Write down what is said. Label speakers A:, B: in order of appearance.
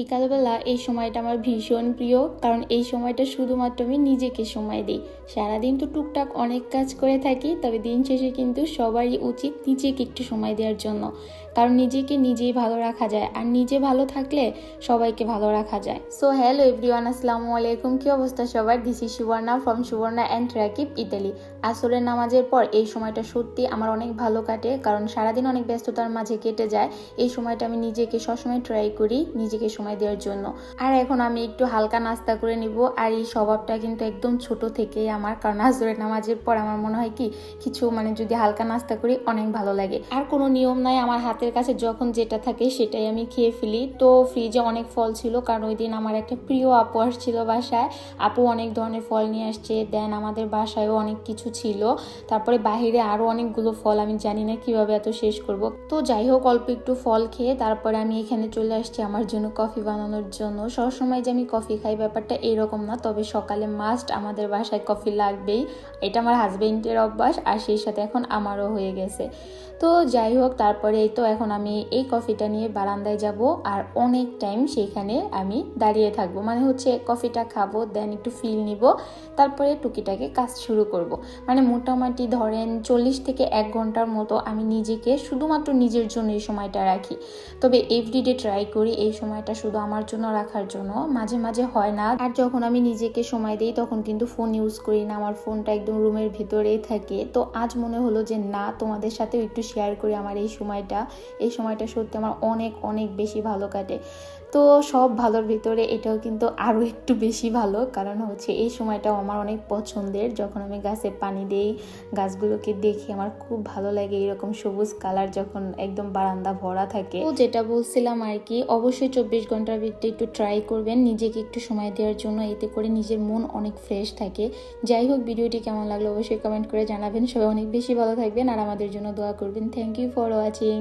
A: বিকালবেলা এই সময়টা আমার ভীষণ প্রিয়, কারণ এই সময়টা শুধুমাত্র আমি নিজেকে সময় দিই। সারাদিন তো টুকটাক অনেক কাজ করে থাকি, তবে দিন শেষে কিন্তু সবারই উচিত নিজেকে একটু সময় দেওয়ার জন্য। কারণ নিজেকে নিজেই ভালো রাখা যায়, আর নিজে ভালো থাকলে সবাইকে ভালো রাখা যায়। সো হ্যালো এভরিওয়ান আসসালামু আলাইকুম। কি অবস্থা সবার? This is Suborna from Suborna and Rakib Italy আসরের নামাজের পর এই সময়টা সত্যি আমার অনেক ভালো কাটে, কারণ সারাদিন অনেক ব্যস্ততার মাঝে কেটে যায়। এই সময়টা আমি নিজেকে সবসময় ট্রাই করি, নিজেকে সময় দেওয়ার জন্য। আর এখন আমি একটু হালকা নাস্তা করে নিব। আর এই স্বভাবটা কিন্তু একদম ছোট থেকেই আমার। কারণ আসরের নামাজের পর আমার মনে হয় কি, কিছু মানে যদি হালকা নাস্তা করি অনেক ভালো লাগে। আর কোনো নিয়ম নাই আমার হাতের কাছে, যখন যেটা থাকে সেটাই আমি খেয়ে ফেলি। তো ফ্রিজে অনেক ফল ছিল, কারণ ওই দিন আমার একটা প্রিয় আপু আসছিল বাসায়। আপু অনেক ধরনের ফল নিয়ে আসছে। দেন আমাদের বাসায়ও অনেক কিছু ছিল। তারপরে বাহিরে আরও অনেকগুলো ফল, আমি জানি না কীভাবে এত শেষ করব। তো যাই হোক, অল্প একটু ফল খেয়ে তারপরে আমি এখানে চলে আসছি আমার জন্য কফি। বানানোর জন্য। সবসময় যে আমি কফি খাই ব্যাপারটা এরকম না, তবে সকালে মাস্ট আমাদের বাসায় কফি লাগবেই। এটা আমার হাজবেন্ডের অভ্যাস আর সেই সাথে এখন আমারও হয়ে গেছে। তো যাই হোক, তারপরে তো এখন আমি এই কফিটা নিয়ে বারান্দায় যাব আর অনেক টাইম সেইখানে আমি দাঁড়িয়ে থাকব। মানে হচ্ছে কফিটা খাব দেন একটু ফিল নিব, তারপরে টুকিটাকে কাজ শুরু করব। মানে মোটামুটি ধরেন চল্লিশ থেকে এক ঘণ্টার মতো আমি নিজেকে শুধুমাত্র নিজের জন্য এই সময়টা রাখি। তবে এভরিডে ট্রাই করি, এই সময়টা শুধু আমার জন্য রাখার জন্য, মাঝে মাঝে হয় না। আর যখন আমি নিজেকে সময় দিই, তখন কিন্তু ফোন ইউজ করি না। আমার ফোনটা একদম রুমের ভিতরেই থাকে। তো আজ মনে হলো যে, না, তোমাদের সাথেও একটু শেয়ার করি আমার এই সময়টা। এই সময়টা সত্যি আমার অনেক অনেক বেশি ভালো কাটে। তো সব ভালোর ভিতরে এটাও কিন্তু আরও একটু বেশি ভালো। কারণ হচ্ছে এই সময়টাও আমার অনেক পছন্দের। যখন আমি গাছে পানি দেই, গাছগুলোকে দেখে আমার খুব ভালো লাগে এরকম সবুজ কালার যখন একদম বারান্দা ভরা থাকে। তো যেটা বলছিলাম আর কি, অবশ্যই চব্বিশ ঘণ্টার ভিতরে একটু ট্রাই করবেন। নিজেকে একটু সময় দেওয়ার জন্য এতে করে নিজের মন অনেক ফ্রেশ থাকে। যাই হোক, ভিডিওটি কেমন লাগল অবশ্যই কমেন্ট করে জানাবেন। সবাই অনেক বেশি ভালো থাকবেন আর আমাদের জন্য দোয়া করবেন। Thank you for watching